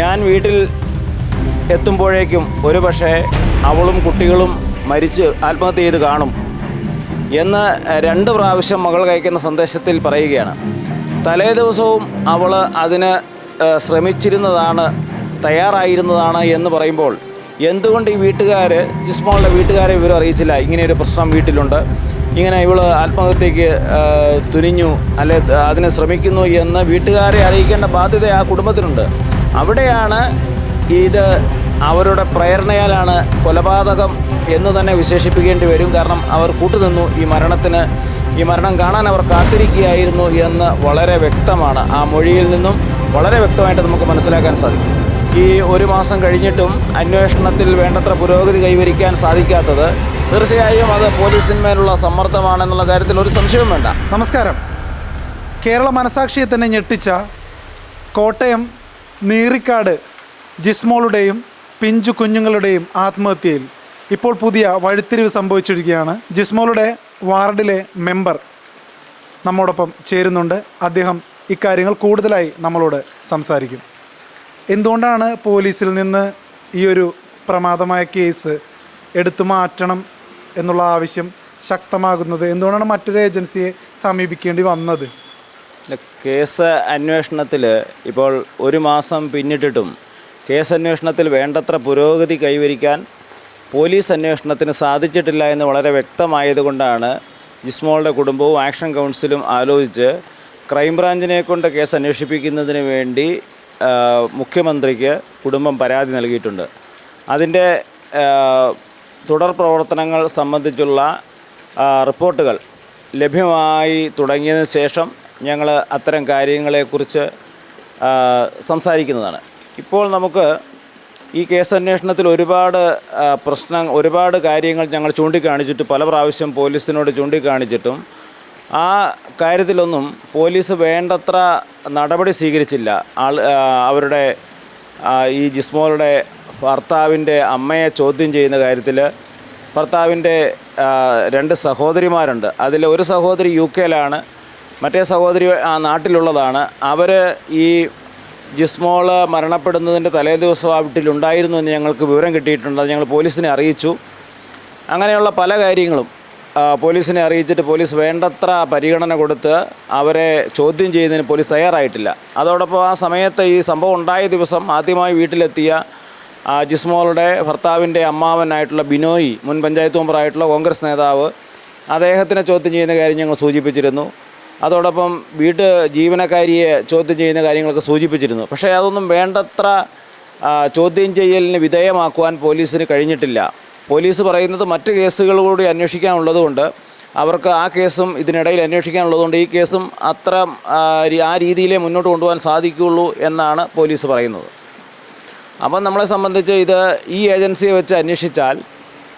ഞാൻ വീട്ടിൽ എത്തുമ്പോഴേക്കും ഒരു പക്ഷേ അവളും കുട്ടികളും മരിച്ച് ആത്മഹത്യ ചെയ്ത് കാണും എന്ന് രണ്ട് പ്രാവശ്യം മകൾ കഴിക്കുന്ന സന്ദേശത്തിൽ പറയുകയാണ്. തലേ ദിവസവും അവൾ അതിന് ശ്രമിച്ചിരുന്നതാണ് തയ്യാറായിരുന്നതാണ് എന്ന് പറയുമ്പോൾ എന്തുകൊണ്ട് ഈ വീട്ടുകാർ ജിസ്മോളുടെ വീട്ടുകാരെ വിവരം അറിയിച്ചില്ല? ഇങ്ങനെ ഒരു പ്രശ്നം വീട്ടിലുണ്ട്. ഇങ്ങനെ ഇവൾ ആത്മഹത്യക്ക് തുനിഞ്ഞു അല്ലെ അതിനെ ശ്രമിക്കുന്നു എന്ന് വീട്ടുകാരെ അറിയിക്കേണ്ട ബാധ്യത ആ കുടുംബത്തിനുണ്ട്. അവിടെയാണ് ഇത് അവരുടെ പ്രേരണയാലാണ് കൊലപാതകം എന്ന് തന്നെ വിശേഷിപ്പിക്കേണ്ടി വരും. കാരണം അവർ കൂട്ടുനിന്നു ഈ മരണത്തിന് ഈ മരണം കാണാൻ അവർ കാത്തിരിക്കുകയായിരുന്നു എന്ന് വളരെ വ്യക്തമാണ്. ആ മൊഴിയിൽ നിന്നും വളരെ വ്യക്തമായിട്ട് നമുക്ക് മനസ്സിലാക്കാൻ സാധിക്കും. ഈ ഒരു മാസം കഴിഞ്ഞിട്ടും അന്വേഷണത്തിൽ വേണ്ടത്ര പുരോഗതി കൈവരിക്കാൻ സാധിക്കാത്തത് തീർച്ചയായും അത് പോലീസിന്മേലുള്ള സമ്മർദ്ദമാണെന്നുള്ള കാര്യത്തിൽ ഒരു സംശയവും വേണ്ട. നമസ്കാരം. കേരള മനസാക്ഷിയെ തന്നെ ഞെട്ടിച്ച കോട്ടയം നീറിക്കാട് ജിസ്മോളുടെയും പിഞ്ചു കുഞ്ഞുങ്ങളുടെയും ആത്മഹത്യയിൽ ഇപ്പോൾ പുതിയ വഴിത്തിരിവ് സംഭവിച്ചിരിക്കുകയാണ്. ജിസ്മോളുടെ വാർഡിലെ മെമ്പർ നമ്മോടൊപ്പം ചേരുന്നുണ്ട്. അദ്ദേഹം ഇക്കാര്യങ്ങൾ കൂടുതലായി നമ്മളോട് സംസാരിക്കും. എന്തുകൊണ്ടാണ് പോലീസിൽ നിന്ന് ഈ ഒരു പ്രമാദമായ കേസ് എടുത്തു മാറ്റണം എന്നുള്ള ആവശ്യം ശക്തമാകുന്നത്? എന്തുകൊണ്ടാണ് മറ്റൊരു ഏജൻസിയെ സമീപിക്കേണ്ടി വന്നത്? കേസ് അന്വേഷണത്തിൽ ഇപ്പോൾ ഒരു മാസം പിന്നിട്ടിട്ടും കേസ് അന്വേഷണത്തിൽ വേണ്ടത്ര പുരോഗതി കൈവരിക്കാൻ പോലീസ് അന്വേഷണത്തിന് സാധിച്ചിട്ടില്ല എന്ന് വളരെ വ്യക്തമായതുകൊണ്ടാണ് ജിസ്മോളുടെ കുടുംബവും ആക്ഷൻ കൗൺസിലും ആലോചിച്ച് ക്രൈംബ്രാഞ്ചിനെ കൊണ്ട് കേസ് അന്വേഷിപ്പിക്കുന്നതിന് വേണ്ടി മുഖ്യമന്ത്രിക്ക് കുടുംബം പരാതി നൽകിയിട്ടുണ്ട്. അതിന്റെ തുടർ പ്രവർത്തനങ്ങൾ സംബന്ധിച്ചുള്ള റിപ്പോർട്ടുകൾ ലഭ്യമായി തുടങ്ങിയതിന് ശേഷം ഞങ്ങൾ അത്തരം കാര്യങ്ങളെക്കുറിച്ച് സംസാരിക്കുന്നതാണ്. ഇപ്പോൾ നമുക്ക് ഈ കേസ് അന്വേഷണത്തിൽ ഒരുപാട് പ്രശ്നം ഒരുപാട് കാര്യങ്ങൾ ഞങ്ങൾ ചൂണ്ടിക്കാണിച്ചിട്ട് പല പ്രാവശ്യം പോലീസിനോട് ചൂണ്ടിക്കാണിച്ചിട്ടും ആ കാര്യത്തിലൊന്നും പോലീസ് വേണ്ടത്ര നടപടി സ്വീകരിച്ചില്ല. ആൾ അവരുടെ ഈ ജിസ്മോളുടെ ഭർത്താവിന്റെ അമ്മയെ ചോദ്യം ചെയ്യുന്ന കാര്യത്തിൽ ഭർത്താവിന്റെ രണ്ട് സഹോദരിമാരുണ്ട്. അതിൽ ഒരു സഹോദരി യു കെയിലാണ്. മറ്റേ സഹോദരി ആ നാട്ടിലുള്ളതാണ്. അവർ ഈ ജിസ്മോൾ മരണപ്പെടുന്നതിന്റെ തലേ ദിവസം ആ വീട്ടിലുണ്ടായിരുന്നു എന്ന് ഞങ്ങൾക്ക് വിവരം കിട്ടിയിട്ടുണ്ട്. അത് ഞങ്ങൾ പോലീസിനെ അറിയിച്ചു. അങ്ങനെയുള്ള പല കാര്യങ്ങളും പോലീസിനെ അറിയിച്ചിട്ട് പോലീസ് വേണ്ടത്ര പരിഗണന കൊടുത്ത് അവരെ ചോദ്യം ചെയ്യുന്നതിന് പോലീസ് തയ്യാറായിട്ടില്ല. അതോടൊപ്പം ആ സമയത്ത് ഈ സംഭവം ഉണ്ടായ ദിവസം ആദ്യമായി വീട്ടിലെത്തിയ ജിസ്മോളുടെ ഭർത്താവിന്റെ അമ്മാവനായിട്ടുള്ള ബിനോയി മുൻ പഞ്ചായത്ത് മെമ്പറായിട്ടുള്ള കോൺഗ്രസ് നേതാവ് അദ്ദേഹത്തിനെ ചോദ്യം ചെയ്യുന്ന കാര്യം ഞങ്ങൾ സൂചിപ്പിച്ചിരുന്നു. അതോടൊപ്പം വീട്ട് ജീവനക്കാരിയെ ചോദ്യം ചെയ്യുന്ന കാര്യങ്ങളൊക്കെ സൂചിപ്പിച്ചിരുന്നു. പക്ഷേ അതൊന്നും വേണ്ടത്ര ചോദ്യം ചെയ്യലിന് വിധേയമാക്കുവാൻ പോലീസിന് കഴിഞ്ഞിട്ടില്ല. പോലീസ് പറയുന്നത് മറ്റ് കേസുകൾ കൂടി അന്വേഷിക്കാനുള്ളതുകൊണ്ട് അവർക്ക് ആ കേസും ഇതിനിടയിൽ അന്വേഷിക്കാനുള്ളതുകൊണ്ട് ഈ കേസും അത്ര ആ രീതിയിലേ മുന്നോട്ട് കൊണ്ടുപോകാൻ സാധിക്കുകയുള്ളൂ എന്നാണ് പോലീസ് പറയുന്നത്. അപ്പം നമ്മളെ സംബന്ധിച്ച് ഇത് ഈ ഏജൻസിയെ വെച്ച് അന്വേഷിച്ചാൽ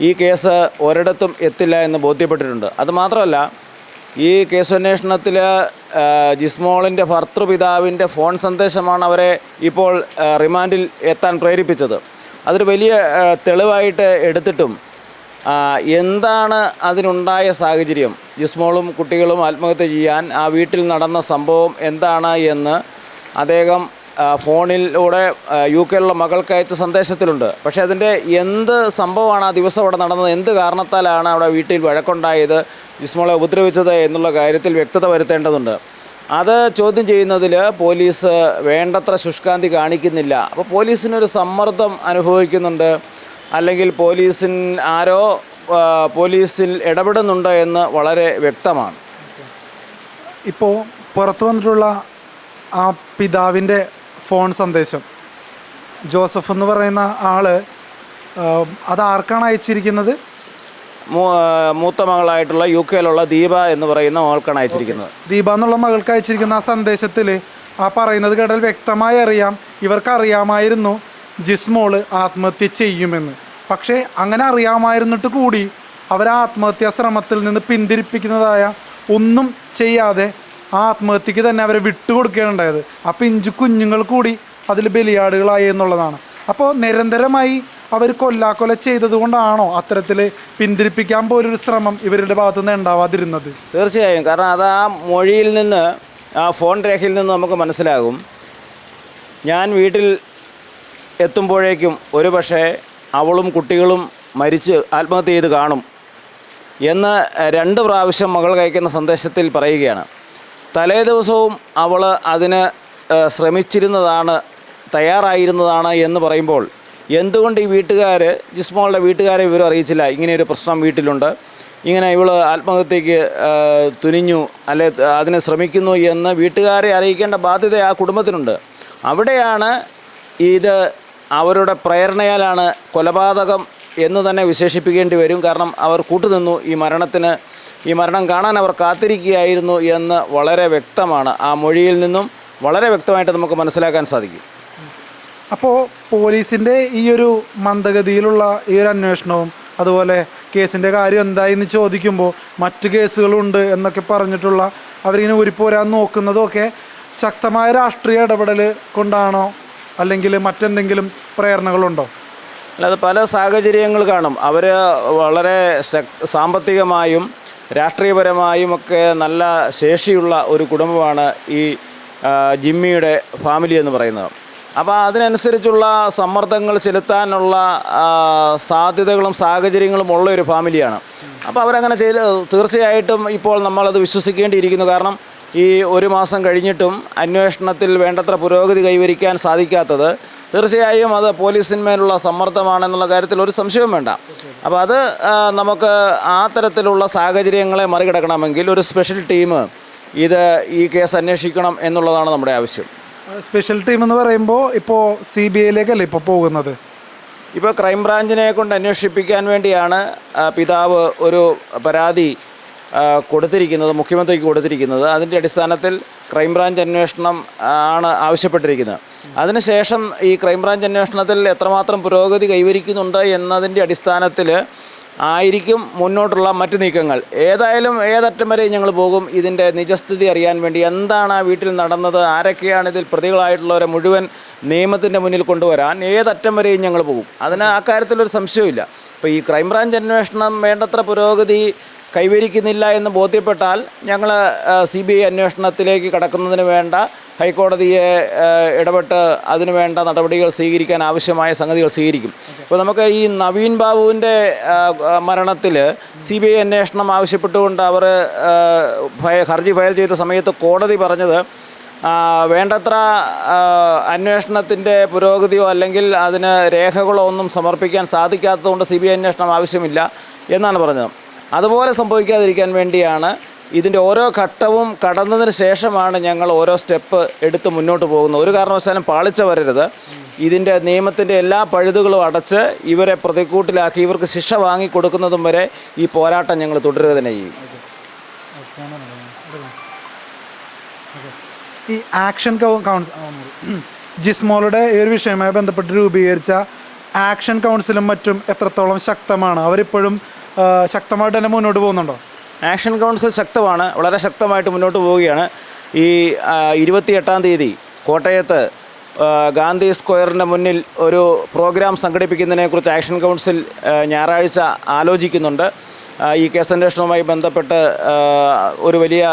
ഈ കേസ് ഒരിടത്തും എത്തില്ല എന്ന് ബോധ്യപ്പെട്ടിട്ടുണ്ട്. അതുമാത്രമല്ല ഈ കേസന്വേഷണത്തിൽ ജിസ്മോളിന്റെ ഭർത്തൃപിതാവിന്റെ ഫോൺ സന്ദേശമാണ് അവരെ ഇപ്പോൾ റിമാൻഡിൽ എത്താൻ പ്രേരിപ്പിച്ചത്. അതൊരു വലിയ തെളിവായിട്ട് എടുത്തിട്ടും എന്താണ് അതിനുണ്ടായ സാഹചര്യം? ജിസ്മോളും കുട്ടികളും ആത്മഹത്യ ചെയ്യാൻ ആ വീട്ടിൽ നടന്ന സംഭവം എന്താണ് എന്ന് അദ്ദേഹം ഫോണിലൂടെ യു കെയിലുള്ള മകൾക്ക് അയച്ച സന്ദേശത്തിലുണ്ട്. പക്ഷേ അതിന്റെ എന്ത് സംഭവമാണ് ആ ദിവസം അവിടെ നടന്നത്? എന്ത് കാരണത്താലാണ് അവിടെ വീട്ടിൽ വഴക്കുണ്ടായത്? ജിസ്മോളെ ഉപദ്രവിച്ചത് എന്നുള്ള കാര്യത്തിൽ വ്യക്തത വരുത്തേണ്ടതുണ്ട്. അത് ചോദ്യം ചെയ്യുന്നതിൽ പോലീസ് വേണ്ടത്ര ശുഷ്കാന്തി കാണിക്കുന്നില്ല. അപ്പോൾ പോലീസിനൊരു സമ്മർദ്ദം അനുഭവിക്കുന്നുണ്ട്. അല്ലെങ്കിൽ പോലീസിൻ ആരോ പോലീസിൽ ഇടപെടുന്നുണ്ട് എന്ന് വളരെ വ്യക്തമാണ്. ഇപ്പോൾ പുറത്തു വന്നിട്ടുള്ള ആ പിതാവിന്റെ ഫോൺ സന്ദേശം. ജോസഫ് എന്ന് പറയുന്ന ആൾ അത് ആർക്കാണ് അയച്ചിരിക്കുന്നത്? മൂത്ത മകളായിട്ടുള്ള യു കെയിലുള്ള ദീപ എന്ന് പറയുന്ന മകൾക്കാണ് അയച്ചിരിക്കുന്നത്. ദീപ എന്നുള്ള മകൾക്ക് അയച്ചിരിക്കുന്ന ആ സന്ദേശത്തിൽ ആ പറയുന്നത് കേട്ടാൽ വ്യക്തമായി അറിയാം. ഇവർക്ക് അറിയാമായിരുന്നു ജിസ്മോൾ ആത്മഹത്യ ചെയ്യുമെന്ന്. പക്ഷേ അങ്ങനെ അറിയാമായിരുന്നിട്ട് കൂടി അവർ ആത്മഹത്യാ ശ്രമത്തിൽ നിന്ന് പിന്തിരിപ്പിക്കുന്നതായ ഒന്നും ചെയ്യാതെ ആത്മഹത്യക്ക് തന്നെ അവരെ വിട്ടുകൊടുക്കുകയാണ് ഉണ്ടായത്. അപ്പോൾ ഇഞ്ചു കുഞ്ഞുങ്ങൾ കൂടി അതിൽ ബലിയാടുകളായി എന്നുള്ളതാണ്. അപ്പോൾ നിരന്തരമായി അവർ കൊല്ലാക്കൊല ചെയ്തത് കൊണ്ടാണോ അത്തരത്തിൽ പിന്തിരിപ്പിക്കാൻ പോലൊരു ശ്രമം ഇവരുടെ ഭാഗത്തുനിന്ന് ഉണ്ടാവാതിരുന്നത്? തീർച്ചയായും. കാരണം അത് ആ മൊഴിയിൽ നിന്ന് ആ ഫോൺ രേഖയിൽ നിന്ന് നമുക്ക് മനസ്സിലാകും. ഞാൻ വീട്ടിൽ എത്തുമ്പോഴേക്കും ഒരു പക്ഷേ അവളും കുട്ടികളും മരിച്ച് ആത്മഹത്യ ചെയ്ത് കാണും എന്ന് രണ്ട് പ്രാവശ്യം മകൾ കഴിക്കുന്ന സന്ദേശത്തിൽ പറയുകയാണ്. തലേ ദിവസവും അവൾ അതിന് ശ്രമിച്ചിരുന്നതാണ് തയ്യാറായിരുന്നതാണ് എന്ന് പറയുമ്പോൾ എന്തുകൊണ്ട് ഈ വീട്ടുകാർ ജിസ്മോളുടെ വീട്ടുകാരെ വിവരം അറിയിച്ചില്ല? ഇങ്ങനെ ഒരു പ്രശ്നം വീട്ടിലുണ്ട്. ഇങ്ങനെ ഇവൾ ആത്മഹത്യക്ക് തുനിഞ്ഞു അല്ലെ അതിനെ ശ്രമിക്കുന്നു എന്ന് വീട്ടുകാരെ അറിയിക്കേണ്ട ബാധ്യത ആ കുടുംബത്തിനുണ്ട്. അവിടെയാണ് ഇത് അവരുടെ പ്രേരണയാലാണ് കൊലപാതകം എന്ന് തന്നെ വിശേഷിപ്പിക്കേണ്ടി വരും. കാരണം അവർ കൂട്ടുനിന്നു ഈ മരണത്തിന് ഈ മരണം കാണാൻ അവർ കാത്തിരിക്കുകയായിരുന്നു എന്ന് വളരെ വ്യക്തമാണ്. ആ മൊഴിയിൽ നിന്നും വളരെ വ്യക്തമായിട്ട് നമുക്ക് മനസ്സിലാക്കാൻ സാധിക്കും. അപ്പോൾ പോലീസിന്റെ ഈ ഒരു മന്ദഗതിയിലുള്ള ഈ ഒരു അന്വേഷണവും അതുപോലെ കേസിന്റെ കാര്യം എന്തായി എന്ന് ചോദിക്കുമ്പോൾ മറ്റ് കേസുകളുണ്ട് എന്നൊക്കെ പറഞ്ഞിട്ടുള്ള അവരിങ്ങനെ ഉരിപ്പോരാൻ നോക്കുന്നതും ഒക്കെ ശക്തമായ രാഷ്ട്രീയ ഇടപെടൽ കൊണ്ടാണോ അല്ലെങ്കിൽ മറ്റെന്തെങ്കിലും പ്രേരണകളുണ്ടോ? അല്ലാതെ പല സാഹചര്യങ്ങൾ കാണും. അവർ വളരെ ശക്- സാമ്പത്തികമായും രാഷ്ട്രീയപരമായും ഒക്കെ നല്ല ശേഷിയുള്ള ഒരു കുടുംബമാണ് ഈ ജിമ്മിയുടെ ഫാമിലി എന്ന് പറയുന്നത്. അപ്പോൾ അതിനനുസരിച്ചുള്ള സമ്മർദ്ദങ്ങൾ ചെലുത്താനുള്ള സാധ്യതകളും സാഹചര്യങ്ങളും ഉള്ള ഒരു ഫാമിലിയാണ്. അപ്പോൾ അവരങ്ങനെ ചെയ്ത് തീർച്ചയായിട്ടും ഇപ്പോൾ നമ്മളത് വിശ്വസിക്കേണ്ടിയിരിക്കുന്നു. കാരണം ഈ ഒരു മാസം കഴിഞ്ഞിട്ടും അന്വേഷണത്തിൽ വേണ്ടത്ര പുരോഗതി കൈവരിക്കാൻ സാധിക്കാത്തത് തീർച്ചയായും അത് പോലീസിന്മേലുള്ള സമ്മർദ്ദമാണെന്നുള്ള കാര്യത്തിൽ ഒരു സംശയവും വേണ്ട. അപ്പോൾ അത് നമുക്ക് ആ തരത്തിലുള്ള സാഹചര്യങ്ങളെ മറികടക്കണമെങ്കിൽ ഒരു സ്പെഷ്യൽ ടീം ഇത് ഈ കേസ് അന്വേഷിക്കണം എന്നുള്ളതാണ് നമ്മുടെ ആവശ്യം. സ്പെഷ്യൽ ടീം എന്ന് പറയുമ്പോൾ ഇപ്പോൾ സി ബി ഐയിലേക്കല്ലേ ഇപ്പോൾ പോകുന്നത്? ഇപ്പോൾ ക്രൈംബ്രാഞ്ചിനെ കൊണ്ട് അന്വേഷിപ്പിക്കാൻ വേണ്ടിയാണ് പിതാവ് ഒരു പരാതി കൊടുത്തിരിക്കുന്നത് മുഖ്യമന്ത്രിക്ക് കൊടുത്തിരിക്കുന്നത്. അതിന്റെ അടിസ്ഥാനത്തിൽ ക്രൈംബ്രാഞ്ച് അന്വേഷണം ആണ് ആവശ്യപ്പെട്ടിരിക്കുന്നത്. അതിനുശേഷം ഈ ക്രൈംബ്രാഞ്ച് അന്വേഷണത്തിൽ എത്രമാത്രം പുരോഗതി കൈവരിക്കുന്നുണ്ട് എന്നതിന്റെ അടിസ്ഥാനത്തിൽ ആയിരിക്കും മുന്നോട്ടുള്ള മറ്റു നീക്കങ്ങൾ. ഏതായാലും ഏതറ്റം വരെ ഞങ്ങൾ പോകും. ഇതിന്റെ നിജസ്ഥിതി അറിയാൻ വേണ്ടി എന്താണ് ആ വീട്ടിൽ നടന്നത്? ആരൊക്കെയാണ് ഇതിൽ പ്രതികളായിട്ടുള്ളവരെ മുഴുവൻ നിയമത്തിന്റെ മുന്നിൽ കൊണ്ടുവരാൻ? ഏതറ്റം വരെയും ഞങ്ങൾ പോകും. അതിന് ആ കാര്യത്തിലൊരു സംശയമില്ല അപ്പോൾ ഈ ക്രൈംബ്രാഞ്ച് അന്വേഷണം വേണ്ടത്ര പുരോഗതി കൈവരിക്കുന്നില്ല എന്ന് ബോധ്യപ്പെട്ടാൽ ഞങ്ങൾ സി ബി ഐ അന്വേഷണത്തിലേക്ക് കടക്കുന്നതിന് വേണ്ട ഹൈക്കോടതിയെ ഇടപെട്ട് അതിനുവേണ്ട നടപടികൾ സ്വീകരിക്കാൻ ആവശ്യമായ സംഗതികൾ സ്വീകരിക്കും. ഇപ്പോൾ നമുക്ക് ഈ നവീൻ ബാബുവിന്റെ മരണത്തിൽ സി ബി ഐ അന്വേഷണം ആവശ്യപ്പെട്ടുകൊണ്ട് അവർ ഹർജി ഫയൽ ചെയ്ത സമയത്ത് കോടതി പറഞ്ഞത് വേണ്ടത്ര അന്വേഷണത്തിന്റെ പുരോഗതിയോ അല്ലെങ്കിൽ അതിന് രേഖകളോ ഒന്നും സമർപ്പിക്കാൻ സാധിക്കാത്തതുകൊണ്ട് സി ബി ഐ അന്വേഷണം ആവശ്യമില്ല എന്നാണ് പറഞ്ഞത്. അതുപോലെ സംഭവിക്കാതിരിക്കാൻ വേണ്ടിയാണ് ഇതിന്റെ ഓരോ ഘട്ടവും കടന്നതിന് ശേഷമാണ് ഞങ്ങൾ ഓരോ സ്റ്റെപ്പ് എടുത്ത് മുന്നോട്ട് പോകുന്നത്. ഒരു കാരണവശാലും പാളിച്ച വരരുത്. ഇതിന്റെ നിയമത്തിന്റെ എല്ലാ പഴുതുകളും അടച്ച് ഇവരെ പ്രതിക്കൂട്ടിലാക്കി ഇവർക്ക് ശിക്ഷ വാങ്ങി കൊടുക്കുന്നതും വരെ ഈ പോരാട്ടം ഞങ്ങൾ തുടരുക തന്നെ ചെയ്യും. ഈ ആക്ഷൻ ജിസ്മോളുടെ ഈ ഒരു വിഷയവുമായി ബന്ധപ്പെട്ട് രൂപീകരിച്ച ആക്ഷൻ കൗൺസിലും മറ്റും എത്രത്തോളം ശക്തമാണ്? അവരിപ്പോഴും ശക്തമായിട്ട് തന്നെ മുന്നോട്ട് പോകുന്നുണ്ടോ? ആക്ഷൻ കൗൺസിൽ ശക്തമാണ് വളരെ ശക്തമായിട്ട് മുന്നോട്ട് പോവുകയാണ്. ഈ ഇരുപത്തിയെട്ടാം തീയതി കോട്ടയത്ത് ഗാന്ധി സ്ക്വയറിന്റെ മുന്നിൽ ഒരു പ്രോഗ്രാം സംഘടിപ്പിക്കുന്നതിനെക്കുറിച്ച് ആക്ഷൻ കൗൺസിൽ ഞായറാഴ്ച ആലോചിക്കുന്നുണ്ട്. ഈ കേസ് കേസന്വേഷണവുമായി ബന്ധപ്പെട്ട് ഒരു വലിയ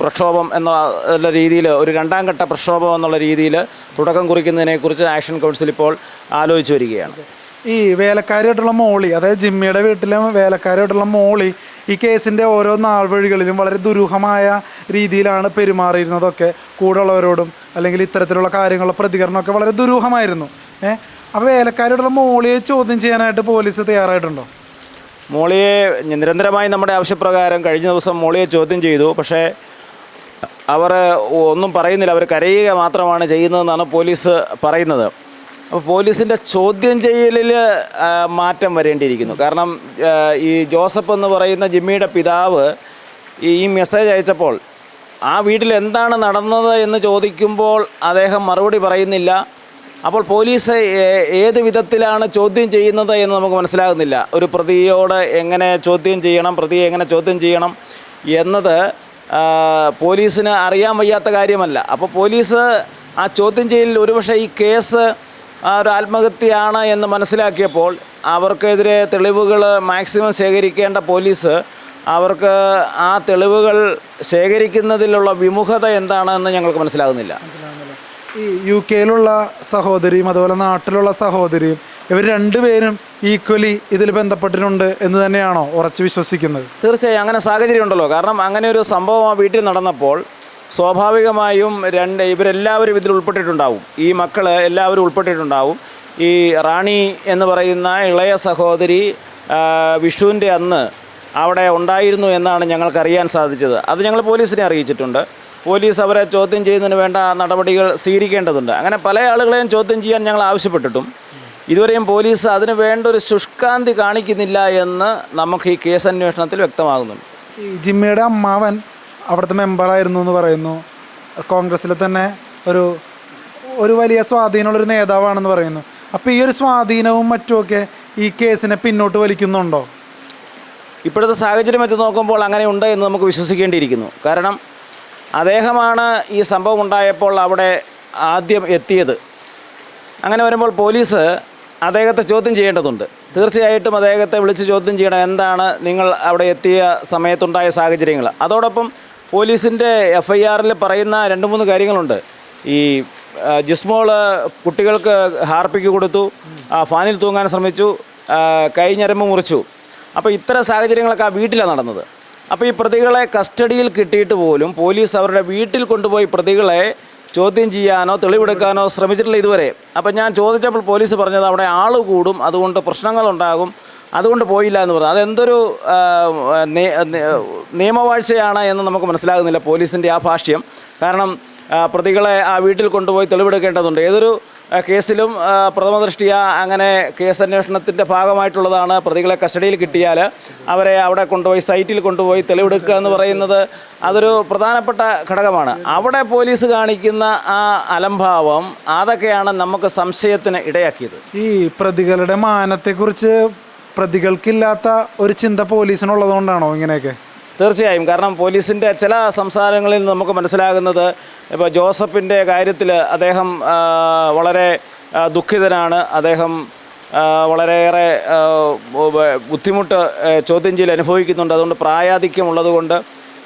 പ്രക്ഷോഭം എന്ന രീതിയിൽ ഒരു രണ്ടാം ഘട്ട പ്രക്ഷോഭം എന്നുള്ള രീതിയിൽ തുടക്കം കുറിക്കുന്നതിനെക്കുറിച്ച് ആക്ഷൻ കൗൺസിൽ ഇപ്പോൾ ആലോചിച്ചു വരികയാണ്. ഈ വേലക്കാരിയായിട്ടുള്ള മോളി അതായത് ജിമ്മിയുടെ വീട്ടിലെ വേലക്കാരിയായിട്ടുള്ള മോളി ഈ കേസിന്റെ ഓരോ നാൾ വഴികളിലും വളരെ ദുരൂഹമായ രീതിയിലാണ് പെരുമാറിയിരുന്നതൊക്കെ കൂടെയുള്ളവരോടും അല്ലെങ്കിൽ ഇത്തരത്തിലുള്ള കാര്യങ്ങളുടെ പ്രതികരണമൊക്കെ വളരെ ദുരൂഹമായിരുന്നു. ഏഹ് അപ്പോൾ വേലക്കാരിയായിട്ടുള്ള മോളിയെ ചോദ്യം ചെയ്യാനായിട്ട് പോലീസ് തയ്യാറായിട്ടുണ്ടോ? മോളിയെ നിരന്തരമായി നമ്മുടെ ആവശ്യപ്രകാരം കഴിഞ്ഞ ദിവസം മോളിയെ ചോദ്യം ചെയ്തു. പക്ഷേ അവർ ഒന്നും പറയുന്നില്ല. അവർ കരയുക മാത്രമാണ് ചെയ്യുന്നതെന്നാണ് പോലീസ് പറയുന്നത്. അപ്പോൾ പോലീസിന്റെ ചോദ്യം ചെയ്യലിൽ മാറ്റം വരേണ്ടിയിരിക്കുന്നു. കാരണം ഈ ജോസഫ് എന്ന് പറയുന്ന ജിമ്മിയുടെ പിതാവ് ഈ മെസ്സേജ് അയച്ചപ്പോൾ ആ വീട്ടിൽ എന്താണ് നടന്നത് എന്ന് ചോദിക്കുമ്പോൾ അദ്ദേഹം മറുപടി പറയുന്നില്ല. അപ്പോൾ പോലീസ് ഏത് വിധത്തിലാണ് ചോദ്യം ചെയ്യുന്നത് എന്ന് നമുക്ക് മനസ്സിലാകുന്നില്ല. ഒരു പ്രതിയോട് എങ്ങനെ ചോദ്യം ചെയ്യണം പ്രതിയെ എങ്ങനെ ചോദ്യം ചെയ്യണം എന്നത് പോലീസിന് അറിയാൻ വയ്യാത്ത കാര്യമല്ല. അപ്പോൾ പോലീസ് ആ ചോദ്യം ചെയ്യലിൽ ഒരുപക്ഷെ ഈ കേസ് ഒരു ആത്മഹത്യയാണ് എന്ന് മനസ്സിലാക്കിയപ്പോൾ അവർക്കെതിരെ തെളിവുകൾ മാക്സിമം ശേഖരിക്കേണ്ട പോലീസ് അവർക്ക് ആ തെളിവുകൾ ശേഖരിക്കുന്നതിലുള്ള വിമുഖത എന്താണെന്ന് ഞങ്ങൾക്ക് മനസ്സിലാകുന്നില്ല. ഈ യു കെയിലുള്ള സഹോദരിയും അതുപോലെ നാട്ടിലുള്ള സഹോദരിയും ഇവർ രണ്ടുപേരും ഈക്വലി ഇതിൽ ബന്ധപ്പെട്ടിട്ടുണ്ട് എന്ന് തന്നെയാണോ ഉറച്ചു വിശ്വസിക്കുന്നത്? തീർച്ചയായും അങ്ങനെ സാഹചര്യം ഉണ്ടല്ലോ കാരണം അങ്ങനെ ഒരു സംഭവം ആ വീട്ടിൽ നടന്നപ്പോൾ സ്വാഭാവികമായും രണ്ട് ഇവരെല്ലാവരും ഇതിൽ ഉൾപ്പെട്ടിട്ടുണ്ടാവും. ഈ മക്കൾ എല്ലാവരും ഉൾപ്പെട്ടിട്ടുണ്ടാവും. ഈ റാണി എന്ന് പറയുന്ന ഇളയ സഹോദരി വിഷുവിന്റെ അന്ന് അവിടെ ഉണ്ടായിരുന്നു എന്നാണ് ഞങ്ങൾക്ക് അറിയാൻ സാധിച്ചത്. അത് ഞങ്ങൾ പോലീസിനെ അറിയിച്ചിട്ടുണ്ട്. പോലീസ് അവരെ ചോദ്യം ചെയ്യുന്നതിന് വേണ്ട നടപടികൾ സ്വീകരിക്കേണ്ടതുണ്ട്. അങ്ങനെ പല ആളുകളെയും ചോദ്യം ചെയ്യാൻ ഞങ്ങൾ ആവശ്യപ്പെട്ടിട്ടും. ഇതുവരെയും പോലീസ് അതിന് വേണ്ട ഒരു ശുഷ്കാന്തി കാണിക്കുന്നില്ല എന്ന് നമുക്ക് ഈ കേസ് അന്വേഷണത്തിൽ വ്യക്തമാകുന്നുണ്ട്. ജിമ്മിയുടെ അമ്മാവൻ അവിടുത്തെ മെമ്പറായിരുന്നു എന്ന് പറയുന്നു. കോൺഗ്രസ്സിൽ തന്നെ ഒരു ഒരു വലിയ സ്വാധീനമുള്ളൊരു നേതാവാണെന്ന് പറയുന്നു. അപ്പോൾ ഈ ഒരു സ്വാധീനവും മറ്റുമൊക്കെ ഈ കേസിനെ പിന്നോട്ട് വലിക്കുന്നുണ്ടോ? ഇപ്പോഴത്തെ സാഹചര്യം വെച്ച് നോക്കുമ്പോൾ അങ്ങനെ ഉണ്ട് എന്ന് നമുക്ക് വിശ്വസിക്കേണ്ടിയിരിക്കുന്നു. കാരണം അദ്ദേഹമാണ് ഈ സംഭവം ഉണ്ടായപ്പോൾ അവിടെ ആദ്യം എത്തിയത്. അങ്ങനെ വരുമ്പോൾ പോലീസ് അദ്ദേഹത്തെ ചോദ്യം ചെയ്യേണ്ടതുണ്ട്. തീർച്ചയായിട്ടും അദ്ദേഹത്തെ വിളിച്ച് ചോദ്യം ചെയ്യണം എന്താണ് നിങ്ങൾ അവിടെ എത്തിയ സമയത്തുണ്ടായ സാഹചര്യങ്ങൾ. അതോടൊപ്പം പോലീസിന്റെ എഫ് ഐ ആറിൽ പറയുന്ന രണ്ട് മൂന്ന് കാര്യങ്ങളുണ്ട്. ഈ ജിസ്മോൾ കുട്ടികൾക്ക് ഹാർപ്പിക്ക് കൊടുത്തു ഫാനിൽ തൂങ്ങാൻ ശ്രമിച്ചു കൈഞ്ഞരമ്പ് മുറിച്ചു. അപ്പോൾ ഇത്തരം സാഹചര്യങ്ങളൊക്കെ ആ വീട്ടിലാണ് നടന്നത്. അപ്പോൾ ഈ പ്രതികളെ കസ്റ്റഡിയിൽ കിട്ടിയിട്ട് പോലും പോലീസ് അവരുടെ വീട്ടിൽ കൊണ്ടുപോയി പ്രതികളെ ചോദ്യം ചെയ്യാനോ തെളിവെടുക്കാനോ ശ്രമിച്ചിട്ടില്ല ഇതുവരെ. അപ്പം ഞാൻ ചോദിച്ചപ്പോൾ പോലീസ് പറഞ്ഞത് അവിടെ ആൾ കൂടും അതുകൊണ്ട് പ്രശ്നങ്ങളുണ്ടാകും അതുകൊണ്ട് പോയില്ല എന്ന് പറഞ്ഞു. അതെന്തൊരു നിയമവാഴ്ചയാണ് എന്ന് നമുക്ക് മനസ്സിലാകുന്നില്ല പോലീസിന്റെ ആ ഭാഷ്യം. കാരണം പ്രതികളെ ആ വീട്ടിൽ കൊണ്ടുപോയി തെളിവെടുക്കേണ്ടതുണ്ട്. ഏതൊരു കേസിലും പ്രഥമ ദൃഷ്ടിയ അങ്ങനെ കേസ് അന്വേഷണത്തിന്റെ ഭാഗമായിട്ടുള്ളതാണ് പ്രതികളെ കസ്റ്റഡിയിൽ കിട്ടിയാൽ അവരെ അവിടെ കൊണ്ടുപോയി സൈറ്റിൽ കൊണ്ടുപോയി തെളിവെടുക്കുക എന്ന് പറയുന്നത് അതൊരു പ്രധാനപ്പെട്ട ഘടകമാണ്. അവിടെ പോലീസ് കാണിക്കുന്ന ആ അലംഭാവം അതൊക്കെയാണ് നമുക്ക് സംശയത്തിന് ഇടയാക്കിയത്. ഈ പ്രതികളുടെ മാനത്തെക്കുറിച്ച് പ്രതികൾക്കില്ലാത്ത ഒരു ചിന്ത പോലീസിനുള്ളതുകൊണ്ടാണോ ഇങ്ങനെയൊക്കെ? തീർച്ചയായും. കാരണം പോലീസിന്റെ ചില സംസാരങ്ങളിൽ നമുക്ക് മനസ്സിലാകുന്നത് ഇപ്പോൾ ജോസഫിന്റെ കാര്യത്തിൽ അദ്ദേഹം വളരെ ദുഃഖിതനാണ്. അദ്ദേഹം വളരെയേറെ ബുദ്ധിമുട്ട് ചോദ്യം ചെയ്യൽ അനുഭവിക്കുന്നുണ്ട്. അതുകൊണ്ട് പ്രായാധിക്യമുള്ളതുകൊണ്ട്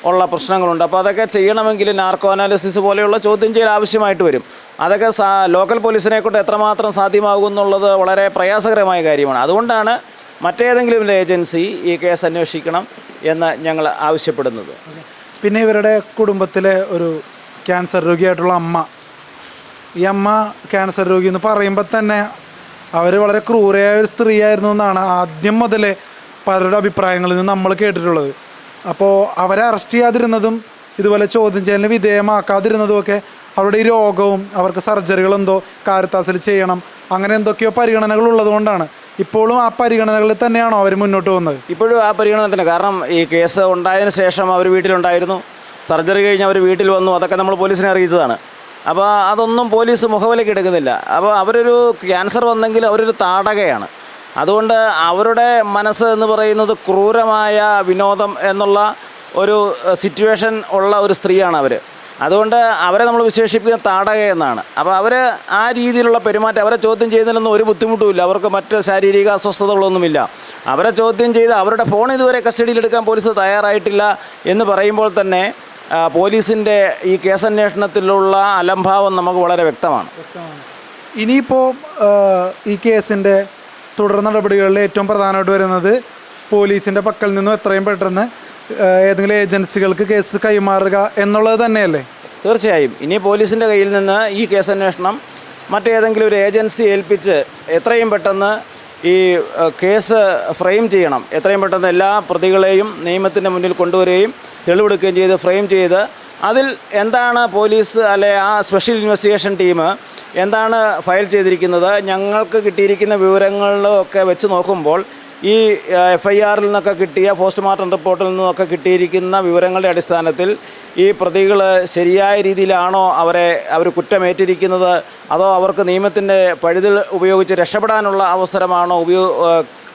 ഉള്ള പ്രശ്നങ്ങളുണ്ട്. അപ്പോൾ അതൊക്കെ ചെയ്യണമെങ്കിൽ നാർക്കോ അനാലിസിസ് പോലെയുള്ള ചോദ്യം ചെയ്യൽ ആവശ്യമായിട്ട് വരും. അതൊക്കെ ലോക്കൽ പോലീസിനെക്കൊണ്ട് എത്രമാത്രം സാധ്യമാകുമെന്നുള്ളത് വളരെ പ്രയാസകരമായ കാര്യമാണ്. അതുകൊണ്ടാണ് മറ്റേതെങ്കിലും ഒരു ഏജൻസി ഈ കേസ് അന്വേഷിക്കണം എന്ന് ഞങ്ങൾ ആവശ്യപ്പെടുന്നത്. പിന്നെ ഇവരുടെ കുടുംബത്തിലെ ഒരു ക്യാൻസർ രോഗിയായിട്ടുള്ള അമ്മ. ഈ അമ്മ ക്യാൻസർ രോഗി എന്ന് പറയുമ്പോൾ തന്നെ അവർ വളരെ ക്രൂരയായ ഒരു സ്ത്രീയായിരുന്നു എന്നാണ് ആദ്യം മുതലേ പലരുടെ അഭിപ്രായങ്ങളിൽ നിന്ന് നമ്മൾ കേട്ടിട്ടുള്ളത്. അപ്പോൾ അവരെ അറസ്റ്റ് ചെയ്യാതിരുന്നതും ഇതുപോലെ ചോദ്യം ചെയ്യലിന് വിധേയമാക്കാതിരുന്നതും ഒക്കെ അവരുടെ ഈ രോഗവും അവർക്ക് സർജറികൾ എന്തോ കാരിത്താസിൽ ചെയ്യണം അങ്ങനെ എന്തൊക്കെയോ പരിഗണനകൾ ഉള്ളതുകൊണ്ടാണ്. ഇപ്പോഴും ആ പരിഗണനകളിൽ തന്നെയാണോ അവർ മുന്നോട്ട് പോകുന്നത്? ഇപ്പോഴും ആ പരിഗണന തന്നെ. കാരണം ഈ കേസ് ഉണ്ടായതിനു ശേഷം അവർ വീട്ടിലുണ്ടായിരുന്നു. സർജറി കഴിഞ്ഞ് അവർ വീട്ടിൽ വന്നു. അതൊക്കെ നമ്മൾ പോലീസിനെ അറിയിച്ചതാണ്. അപ്പോൾ അതൊന്നും പോലീസ് മുഖവിലേക്ക് എടുക്കുന്നില്ല. അപ്പോൾ അവരൊരു ക്യാൻസർ വന്നെങ്കിൽ അവരൊരു താടകയാണ്. അതുകൊണ്ട് അവരുടെ മനസ്സ് എന്ന് പറയുന്നത് ക്രൂരമായ വിനോദം എന്നുള്ള ഒരു സിറ്റുവേഷൻ ഉള്ള ഒരു സ്ത്രീയാണ് അവർ അതുകൊണ്ട് അവരെ നമ്മൾ വിശേഷിപ്പിക്കുന്ന താടക എന്നാണ്. അപ്പോൾ അവർ ആ രീതിയിലുള്ള പെരുമാറ്റം അവരെ ചോദ്യം ചെയ്യുന്നതിലൊന്നും ഒരു ബുദ്ധിമുട്ടുമില്ല അവർക്ക് മറ്റ് ശാരീരിക അസ്വസ്ഥതകളൊന്നുമില്ല. അവരെ ചോദ്യം ചെയ്ത് അവരുടെ ഫോൺ ഇതുവരെ കസ്റ്റഡിയിലെടുക്കാൻ പോലീസ് തയ്യാറായിട്ടില്ല എന്ന് പറയുമ്പോൾ തന്നെ പോലീസിന്റെ ഈ കേസന്വേഷണത്തിലുള്ള അലംഭാവം നമുക്ക് വളരെ വ്യക്തമാണ്. ഇനിയിപ്പോൾ ഈ കേസിന്റെ തുടർ നടപടികളിൽ ഏറ്റവും പ്രധാനമായിട്ട് വരുന്നത് പോലീസിന്റെ പക്കൽ നിന്നും എത്രയും പെട്ടെന്ന് ഏതെങ്കിലും ഏജൻസികൾക്ക് കേസ് കൈമാറുക എന്നുള്ളത് തന്നെയല്ലേ? തീർച്ചയായും. ഇനി പോലീസിന്റെ കയ്യിൽ നിന്ന് ഈ കേസ് കേസന്വേഷണം മറ്റേതെങ്കിലും ഒരു ഏജൻസി ഏൽപ്പിച്ച് എത്രയും പെട്ടെന്ന് ഈ കേസ് ഫ്രെയിം ചെയ്യണം. എത്രയും പെട്ടെന്ന് എല്ലാ പ്രതികളെയും നിയമത്തിന്റെ മുന്നിൽ കൊണ്ടുവരികയും തെളിവെടുക്കുകയും ചെയ്ത് ഫ്രെയിം ചെയ്ത് അതിൽ എന്താണ് പോലീസ് അല്ലെ ആ സ്പെഷ്യൽ ഇൻവെസ്റ്റിഗേഷൻ ടീം എന്താണ് ഫയൽ ചെയ്തിരിക്കുന്നത് ഞങ്ങൾക്ക് കിട്ടിയിരിക്കുന്ന വിവരങ്ങളിലൊക്കെ വെച്ച് നോക്കുമ്പോൾ ഈ എഫ് ഐ ആറിൽ നിന്നൊക്കെ കിട്ടിയ പോസ്റ്റ്മോർട്ടം റിപ്പോർട്ടിൽ നിന്നൊക്കെ കിട്ടിയിരിക്കുന്ന വിവരങ്ങളുടെ അടിസ്ഥാനത്തിൽ ഈ പ്രതികൾ ശരിയായ രീതിയിലാണോ അവരെ അവർ കുറ്റമേറ്റിരിക്കുന്നത്? അതോ അവർക്ക് നിയമത്തിന്റെ പഴുതിൽ ഉപയോഗിച്ച് രക്ഷപ്പെടാനുള്ള അവസരമാണോ ഉപയോ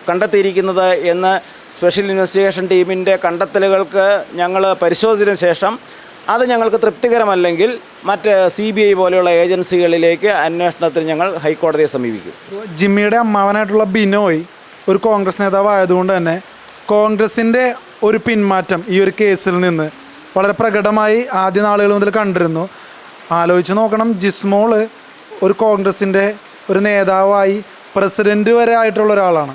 കണ്ടെത്തിയിരിക്കുന്നത് എന്ന് സ്പെഷ്യൽ ഇൻവെസ്റ്റിഗേഷൻ ടീമിന്റെ കണ്ടെത്തലുകൾക്ക് ഞങ്ങൾ പരിശോധിച്ചതിന് ശേഷം അത് ഞങ്ങൾക്ക് തൃപ്തികരമല്ലെങ്കിൽ മറ്റ് സി ബി ഐ പോലെയുള്ള ഏജൻസികളിലേക്ക് അന്വേഷണത്തിന് ഞങ്ങൾ ഹൈക്കോടതിയെ സമീപിക്കും. ജിമ്മിയുടെ അമ്മാവനായിട്ടുള്ള ബിനോയ് ഒരു കോൺഗ്രസ് നേതാവായതുകൊണ്ട് തന്നെ കോൺഗ്രസിന്റെ ഒരു പിന്മാറ്റം ഈ ഒരു കേസിൽ നിന്ന് വളരെ പ്രകടമായി ആദ്യ നാളുകൾ മുതൽ കണ്ടിരുന്നു. ആലോചിച്ച് നോക്കണം ജിസ്മോൾ ഒരു കോൺഗ്രസിന്റെ ഒരു നേതാവായി പ്രസിഡന്റ് വരെ ആയിട്ടുള്ള ഒരാളാണ്.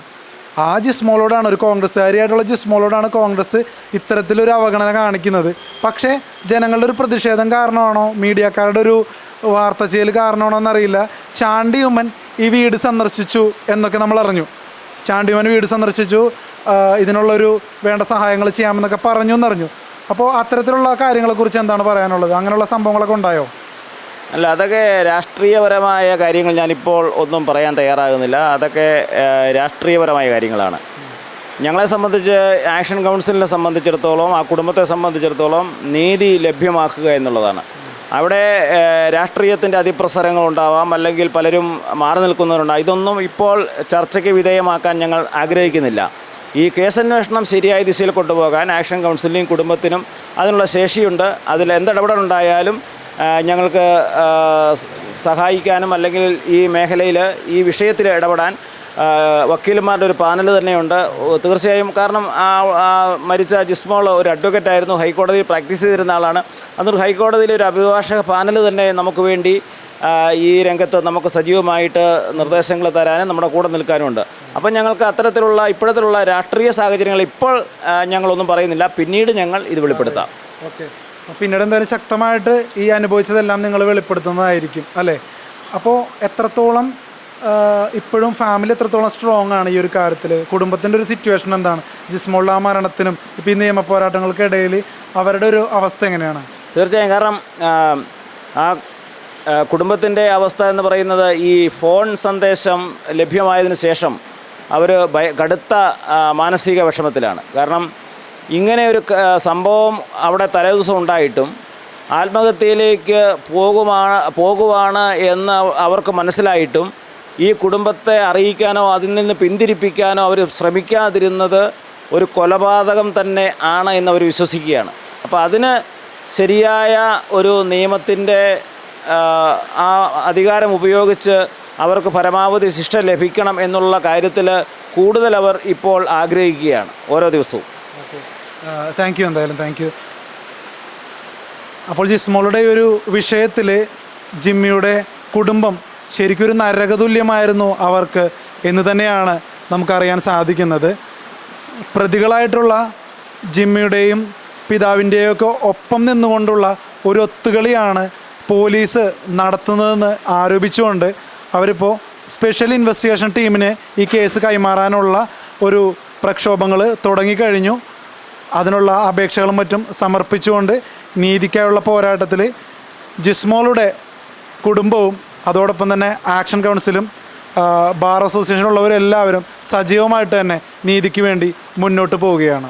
ആ ജിസ്മോളോടാണ് ഒരു കോൺഗ്രസ്സുകാരിയായിട്ടുള്ള ജിസ്മോളോടാണ് കോൺഗ്രസ് ഇത്തരത്തിലൊരു അവഗണന കാണിക്കുന്നത്. പക്ഷേ ജനങ്ങളുടെ ഒരു പ്രതിഷേധം കാരണമാണോ മീഡിയക്കാരുടെ ഒരു വാർത്ത ചെയ്യൽ കാരണമാണോ എന്നറിയില്ല. ചാണ്ടി ഉമ്മൻ ഈ വീട് സന്ദർശിച്ചു എന്നൊക്കെ നമ്മൾ അറിഞ്ഞു. ചാണ്ടി ഉമ്മൻ വീട് സന്ദർശിച്ചു. ഇതിനുള്ളൊരു വേണ്ട സഹായങ്ങൾ ചെയ്യാമെന്നൊക്കെ പറഞ്ഞു എന്നറിഞ്ഞു. അപ്പോൾ അത്തരത്തിലുള്ള കാര്യങ്ങളെക്കുറിച്ച് എന്താണ് പറയാനുള്ളത്? അങ്ങനെയുള്ള സംഭവങ്ങളൊക്കെ ഉണ്ടായോ? അല്ല അതൊക്കെ രാഷ്ട്രീയപരമായ കാര്യങ്ങൾ ഞാനിപ്പോൾ ഒന്നും പറയാൻ തയ്യാറാകുന്നില്ല. അതൊക്കെ രാഷ്ട്രീയപരമായ കാര്യങ്ങളാണ്. ഞങ്ങളെ സംബന്ധിച്ച് ആക്ഷൻ കൗൺസിലിനെ സംബന്ധിച്ചിടത്തോളം ആ കുടുംബത്തെ സംബന്ധിച്ചിടത്തോളം നീതി ലഭ്യമാക്കുക എന്നുള്ളതാണ്. അവിടെ രാഷ്ട്രീയത്തിന്റെ അതിപ്രസരങ്ങൾ ഉണ്ടാവാം അല്ലെങ്കിൽ പലരും മാറി നിൽക്കുന്നവരുണ്ടാകും ഇതൊന്നും ഇപ്പോൾ ചർച്ചയ്ക്ക് വിധേയമാക്കാൻ ഞങ്ങൾ ആഗ്രഹിക്കുന്നില്ല. ഈ കേസന്വേഷണം ശരിയായ ദിശയിൽ കൊണ്ടുപോകാൻ ആക്ഷൻ കൗൺസിലിനും കുടുംബത്തിനും അതിനുള്ള ശേഷിയുണ്ട്. അതിൽ എന്തിടപെടലുണ്ടായാലും ഞങ്ങൾക്ക് സഹായിക്കാനും അല്ലെങ്കിൽ ഈ മേഖലയിൽ ഈ വിഷയത്തിൽ ഇടപെടാൻ വക്കീലന്മാരുടെ ഒരു പാനൽ തന്നെയുണ്ട്. തീർച്ചയായും കാരണം ആ മരിച്ച ജിസ്മോൾ ഒരു അഡ്വക്കേറ്റ് ആയിരുന്നു. ഹൈക്കോടതിയിൽ പ്രാക്ടീസ് ചെയ്തിരുന്ന ആളാണ്. അന്നൊരു ഹൈക്കോടതിയിലെ ഒരു അഭിഭാഷക പാനൽ തന്നെ നമുക്ക് വേണ്ടി ഈ രംഗത്ത് നമുക്ക് സജീവമായിട്ട് നിർദ്ദേശങ്ങൾ തരാനും നമ്മുടെ കൂടെ നിൽക്കാനുമുണ്ട്. അപ്പം ഞങ്ങൾക്ക് അത്തരത്തിലുള്ള ഇപ്പോഴത്തിലുള്ള രാഷ്ട്രീയ സാഹചര്യങ്ങൾ ഇപ്പോൾ ഞങ്ങളൊന്നും പറയുന്നില്ല. പിന്നീട് ഞങ്ങൾ ഇത് വെളിപ്പെടുത്താം. ഓക്കെ. പിന്നീട് എന്തായാലും ശക്തമായിട്ട് ഈ അനുഭവിച്ചതെല്ലാം നിങ്ങൾ വെളിപ്പെടുത്തുന്നതായിരിക്കും അല്ലേ? അപ്പോൾ എത്രത്തോളം ഇപ്പോഴും ഫാമിലി എത്രത്തോളം സ്ട്രോങ് ആണ് ഈ ഒരു കാര്യത്തിൽ കുടുംബത്തിന്റെ ഒരു സിറ്റുവേഷൻ എന്താണ്? ജിസ്മോളുടെ ആ മരണത്തിനും ഇപ്പോൾ ഈ നിയമ പോരാട്ടങ്ങൾക്കിടയിൽ അവരുടെ ഒരു അവസ്ഥ എങ്ങനെയാണ്? തീർച്ചയായും. കാരണം ആ, കുടുംബത്തിന്റെ അവസ്ഥ എന്ന് പറയുന്നത് ഈ ഫോൺ സന്ദേശം ലഭ്യമായതിനു ശേഷം അവർ ഭയ കടുത്ത മാനസിക വിഷമത്തിലാണ്. കാരണം ഇങ്ങനെ ഒരു സംഭവം അവിടെ തലേദിവസം ഉണ്ടായിട്ടും ആത്മഹത്യയിലേക്ക് പോകുമാണ് പോകുവാണ് എന്ന് അവർക്ക് മനസ്സിലായിട്ടും ഈ കുടുംബത്തെ അറിയിക്കാനോ അതിൽ നിന്ന് പിന്തിരിപ്പിക്കാനോ അവർ ശ്രമിക്കാതിരുന്നത് ഒരു കൊലപാതകം തന്നെ ആണ് എന്നവർ വിശ്വസിക്കുകയാണ്. അപ്പോൾ അതിന് ശരിയായ ഒരു നിയമത്തിന്റെ ആ അധികാരം ഉപയോഗിച്ച് അവർക്ക് പരമാവധി ശിക്ഷ ലഭിക്കണം എന്നുള്ള കാര്യത്തിൽ കൂടുതൽ അവർ ഇപ്പോൾ ആഗ്രഹിക്കുകയാണ് ഓരോ ദിവസവും. താങ്ക് യു എന്തായാലും താങ്ക് യു അപ്പോൾ ജിസ്മോളുടെ ഒരു വിഷയത്തിൽ ജിമ്മിയുടെ കുടുംബം ശരിക്കും ഒരു നരകതുല്യമായിരുന്നു അവർക്ക് എന്ന് തന്നെയാണ് നമുക്കറിയാൻ സാധിക്കുന്നത്. പ്രതികളായിട്ടുള്ള ജിമ്മിയുടെയും പിതാവിന്റെയും ഒക്കെ ഒപ്പം നിന്നുകൊണ്ടുള്ള ഒരു ഒത്തുകളിയാണ് പോലീസ് നടത്തുന്നതെന്ന് ആരോപിച്ചുകൊണ്ട് അവരിപ്പോൾ സ്പെഷ്യൽ ഇൻവെസ്റ്റിഗേഷൻ ടീമിന് ഈ കേസ് കൈമാറാനുള്ള ഒരു പ്രക്ഷോഭങ്ങൾ തുടങ്ങിക്കഴിഞ്ഞു. അതിനുള്ള അപേക്ഷകളും മറ്റും സമർപ്പിച്ചുകൊണ്ട് നീതിക്കായുള്ള പോരാട്ടത്തിൽ ജിസ്മോളുടെ കുടുംബവും അതോടൊപ്പം തന്നെ ആക്ഷൻ കൗൺസിലും ബാർ അസോസിയേഷനുള്ളവരെല്ലാവരും സജീവമായിട്ട് തന്നെ നീതിക്ക് വേണ്ടി മുന്നോട്ട് പോവുകയാണ്.